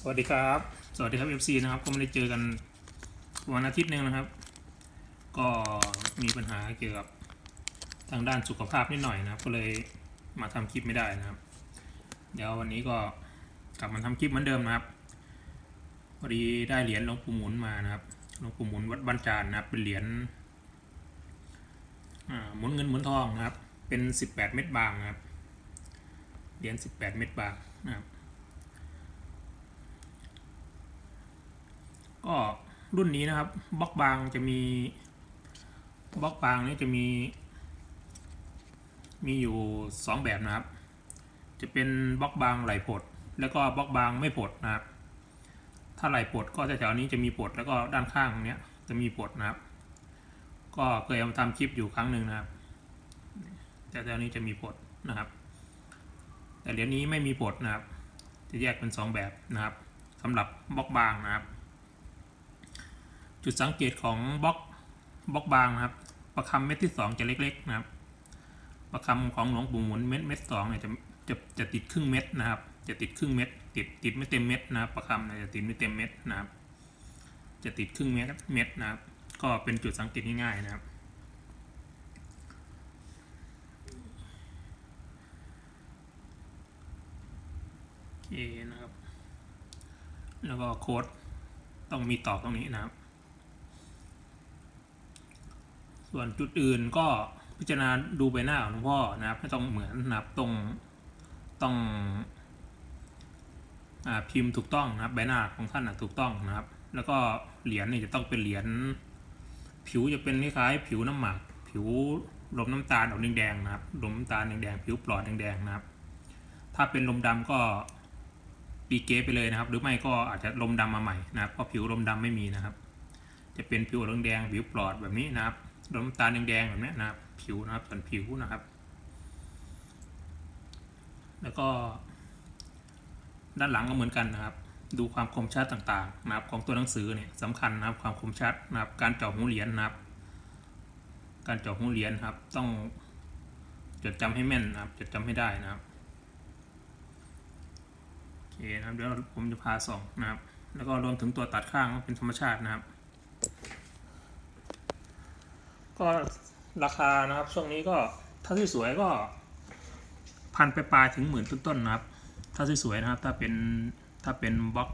สวัสดีครับ สวัสดีครับ FC นะครับ ก็ไม่ได้เจอกันวันอาทิตย์หนึ่งนะครับ ก็มีปัญหาเกี่ยวกับทางด้านสุขภาพนิดหน่อยนะครับ ก็เลยมาทำคลิปไม่ได้นะครับ เดี๋ยววันนี้ก็กลับมาทำคลิปเหมือนเดิมนะครับ พอดีได้เหรียญหลวงปู่หมุนมานะครับ หลวงปู่หมุนวัดบ้านจานนะครับ เป็นเหรียญอ่าหมุนเงินหมุนทองนะครับ เป็น 18 เม็ดบางนะครับ เหรียญ18 เม็ดบางนะครับ ก็รุ่นนี้นะครับบล็อกบางจะมีบล็อกบางนี่จะมี มีอยู่สองแบบนะครับ จะเป็นบล็อกบางไหลผดแล้วก็บล็อกบางไม่ผดนะครับ ถ้าไหลผดก็แถวๆนี้จะมีผดแล้วก็ด้านข้างเนี้ยจะมีผดนะครับ ก็เคยเอามาทำคลิปอยู่ครั้งหนึ่งนะครับ แต่แถวนี้จะมีผดนะครับ แต่เหรียญนี้ไม่มีผดนะครับ จะแยกเป็นสองแบบนะครับสำหรับบล็อกบางนะครับ จุดสังเกตของบล็อกบล็อกบางนะครับ ประคำเม็ดที่สองจะเล็ก ๆ นะครับ ประคำของหลวงปู่หมุนเม็ดเม็ดสองเนี่ยจะจะจะติดครึ่งเม็ดนะครับ จะติดครึ่งเม็ด ติดติดไม่เต็มเม็ดนะครับ ประคำเนี่ยจะติดไม่เต็มเม็ดนะครับ จะติดครึ่งเม็ดเม็ดนะครับ ก็เป็นจุดสังเกตง่ายๆนะครับ โอเคนะครับ แล้วก็โค้ดต้องมีตอบตรงนี้นะครับ ส่วนจุดอื่นก็พิจารณาดูใบหน้าของหลวงพ่อนะครับไม่ต้องเหมือนนะครับตรงต้องอพิมพ์ถูกต้องนะครับ ใบหน้าของท่านนะถูกต้องนะครับ แล้วก็เหรียญนี่จะต้องเป็นเหรียญผิวจะเป็นคล้ายๆผิวน้ำหมากผิวลมน้ำตาลออกแดงๆนะครับลมน้ำตาลแดงๆผิวปลอดแดงๆนะครับ ถ้าเป็นลมดำก็ปีเกไปเลยนะครับ หรือไม่ก็อาจจะลมดำมาใหม่นะครับเพราะผิวลมดำไม่มีนะครับ จะเป็นผิวแดงๆผิวปลอดแบบนี้นะครับ น้ำตาลแดงๆแบบนี้นะครับ ผิวนะครับส่วนผิวนะครับ แล้วก็ ด้านหลังก็เหมือนกันนะครับ ดูความคมชัดต่างๆ นะครับ ของตัวหนังสือเนี่ยสำคัญนะครับความคมชัดนะครับ การเจาะหูเหรียญนะครับ การเจาะหูเหรียญครับ ต้องจดจำให้แม่นนะครับ จดจำให้ได้นะครับโอเคนะครับเดี๋ยวผมจะพาส่องนะครับ แล้วก็รวมถึงตัวตัดข้างเป็นธรรมชาตินะครับ ก็ราคานะครับช่วงนี้ก็ถ้าที่สวยก็พันไปปลายถึงหมื่นต้นๆนะครับ ถ้าที่สวยนะครับ ถ้าเป็นถ้าเป็นบล็อก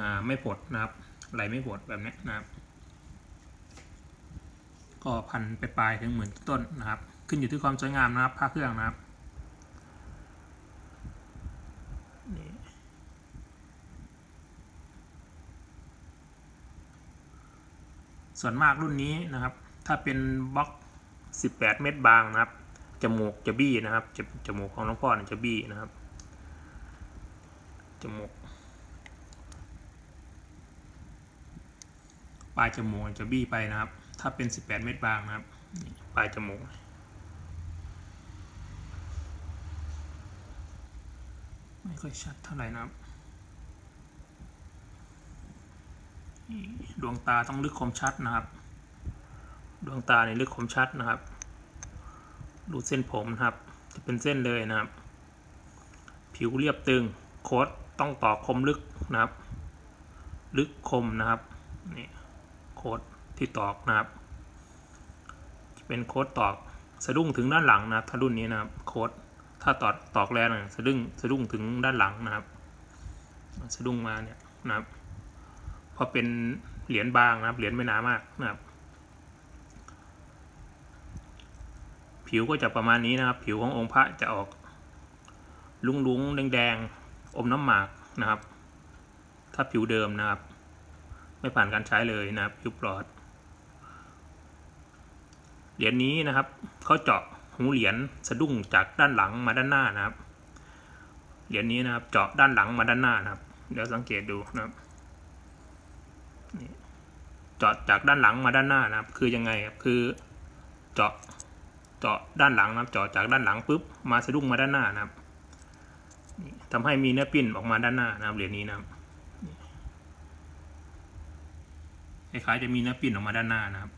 อ่าไม่ปวดนะครับไหลไม่ปวดแบบนี้นะครับ ก็พันไปปลายถึงหมื่นต้นนะครับ ขึ้นอยู่ที่ความสวยงามนะครับผ้าเครื่องนะครับนี่ ส่วนมากรุ่นนี้นะครับ ถ้าเป็นบล็อก 18 เม็ดบางนะครับจมูกจะบี้นะครับจจมูกของหลวงพ่อจะบี้นะครับจมูกปลายจมูกจะบี้ไปนะครับ ถ้าเป็น 18 เม็ดบางนะครับปลายจมูกไม่ค่อยชัดเท่าไหร่นะครับนี่ ดวงตาต้องลึกคมชัดนะครับ ดวงตาในลึกคมชัดนะครับ ดูเส้นผมนะครับ จะเป็นเส้นเลยนะครับ ผิวเรียบตึงโคดต้องต่อคมลึกนะครับ ลึกคมนะครับนี่โคดที่ตอกนะครับ จะเป็นโคดตอกสะดุ้งถึงด้านหลังนะครับถ้ารุ่นนี้นะครับโคดถ้าตอกตอกแรงนะสะดุ้งสะดุ้งถึงด้านหลังนะครับ สะดุ้งมาเนี่ยนะครับ เพอเป็นเหรียญบางนะครับ เหรียญไม่หนามากนะครับ ผิวก็จะประมาณนี้นะครับ ผิวขององค์พระจะออกลุงลุงๆแดงๆอมน้ำหมากนะครับ ถ้าผิวเดิมนะครับ ไม่ผ่านการใช้เลยนะครับผิวปลอด เหรียญนี้นะครับเขาเจาะหูเหรียญสะดุ้งจากด้านหลังมาด้านหน้านะครับ เหรียญนี้นะครับเจาะด้านหลังมาด้านหน้านะครับ เดี๋ยวสังเกตดูนะครับ เจาะจากด้านหลังมาด้านหน้านะครับ คือยังไงครับคือ เจาะเจาะด้านหลังนะครับเจาะจากด้านหลังปุ๊บมาสะดุ้งมาด้านหน้านะครับนี่ทำให้มีเนื้อปิ้นออกมาด้านหน้านะครับเหรียญนี้นะครับคล้ายๆจะมีเนื้อปิ้นออกมาด้านหน้านะครับ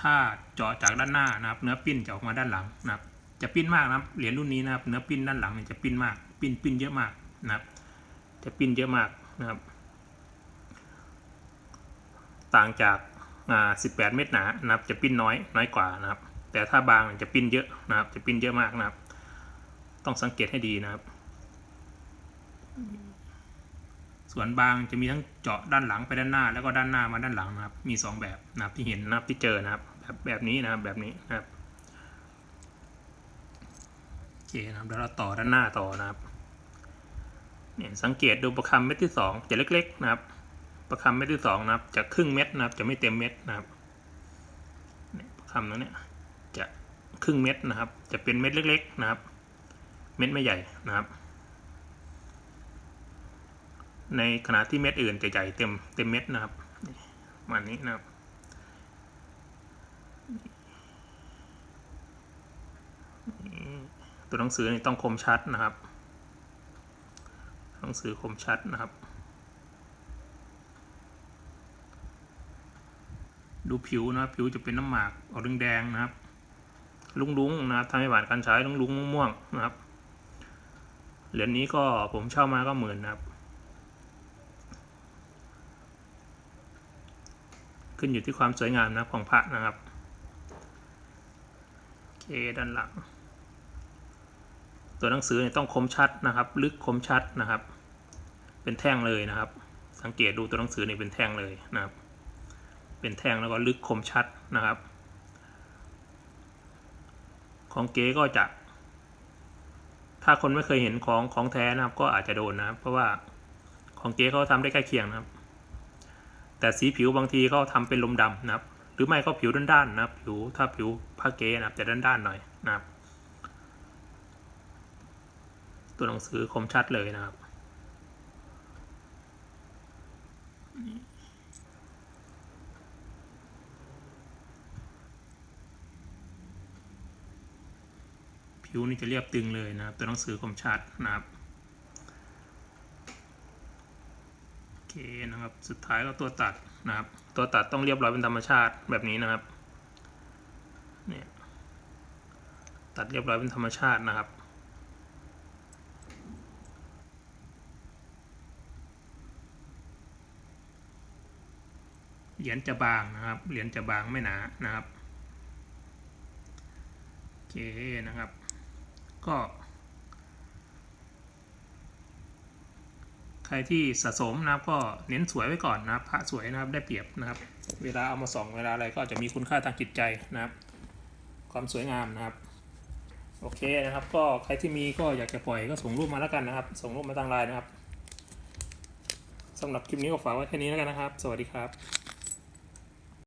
ถ้าเจาะจากด้านหน้านะครับ เนื้อปิ้นจะออกมาด้านหลังนะครับ จะปิ้นมากนะครับเหรียญรุ่นนี้นะครับ เนื้อปิ้นด้านหลังเนี่ยจะปิ้นมาก ปิ้นปิ้นเยอะมากนะครับ จะปิ้นเยอะมากนะครับ ต่างจากอ่า18 เม็ดหนานะครับ จะปิ้นน้อยน้อยกว่านะครับ แต่ถ้าบางจะปิ้นเยอะนะครับ จะปิ้นเยอะมากนะครับ ต้องสังเกตให้ดีนะครับ ส่วนบางจะมีทั้งเจาะด้านหลังไปด้านหน้า แล้วก็ด้านหน้ามาด้านหลังนะครับ มีสองแบบนะครับที่เห็นนะครับที่เจอนะครับ แบบแบบนี้นะครับแบบนี้นะครับโอเคนะครับเดี๋ยวเราต่อด้านหน้าต่อนะครับ เนี่ยสังเกตดูประคำเม็ดที่สองจะเล็กๆนะครับ ประคำเม็ดที่สองนะครับจะครึ่งเม็ดนะครับ จะไม่เต็มเม็ดนะครับเนี่ยประคำตรงเนี้ยจะครึ่งเม็ดนะครับ จะเป็นเม็ดเล็ก ๆ นะครับ เม็ดไม่ใหญ่นะครับ ในขณะที่เม็ดอื่นจะใหญ่เต็มเต็มเม็ดนะครับมานี้นะครับตัวหนังสือนี่ต้องคมชัดนะครับ หนังสือคมชัดนะครับ ดูผิวนะครับผิวจะเป็นน้ำหมากออกแดงๆนะครับ ลุ้งๆนะครับทำให้หวานการใช้ลุ้งๆม่วงๆนะครับเหรียญนี้ก็ผมเช่ามาก็หมื่นนะครับ ขึ้นอยู่ที่ความสวยงามนะของพระนะครับโอเคด้านหลัง ตัวหนังสือเนี่ยต้องคมชัดนะครับ ลึกคมชัดนะครับ เป็นแท่งเลยนะครับ สังเกตดูตัวหนังสือเนี่ยเป็นแท่งเลยนะครับ เป็นแท่งแล้วก็ลึกคมชัดนะครับ ของเก๋ก็จะ ถ้าคนไม่เคยเห็นของของแท้นะครับ ก็อาจจะโดนนะครับ เพราะว่าของเก๋เขาทำได้ใกล้เคียงนะครับ แต่สีผิวบางทีก็ทำเป็นลมดำนะครับ หรือไม่ก็ผิวด้านๆนะครับ ผิวถ้าผิวผ้าเก๋นะครับจะด้านๆหน่อยนะครับ ตัวหนังสือคมชัดเลยนะครับ ผิวนี่จะเรียบตึงเลยนะครับ ตัวหนังสือคมชัดนะครับโอเคนะครับสุดท้ายก็ตัวตัดนะครับ ตัวตัดต้องเรียบร้อยเป็นธรรมชาติแบบนี้นะครับเนี่ยตัดเรียบร้อยเป็นธรรมชาตินะครับเหรียญจะบางนะครับ เหรียญจะบางไม่หนานะครับ โอเคนะครับ ก็ ใครที่สะสมนะครับก็เน้นสวยไว้ก่อนนะครับพระสวยนะครับได้เปรียบนะครับ เวลาเอามาส่องเวลาอะไรก็จะมีคุณค่าทางจิตใจนะครับ ความสวยงามนะครับโอเคนะครับ ก็ใครที่มีก็อยากจะปล่อยก็ส่งรูปมาแล้วกันนะครับ ส่งรูปมาทางไลน์นะครับสำหรับคลิปนี้ก็ฝากไว้แค่นี้แล้วกันนะครับ สวัสดีครับ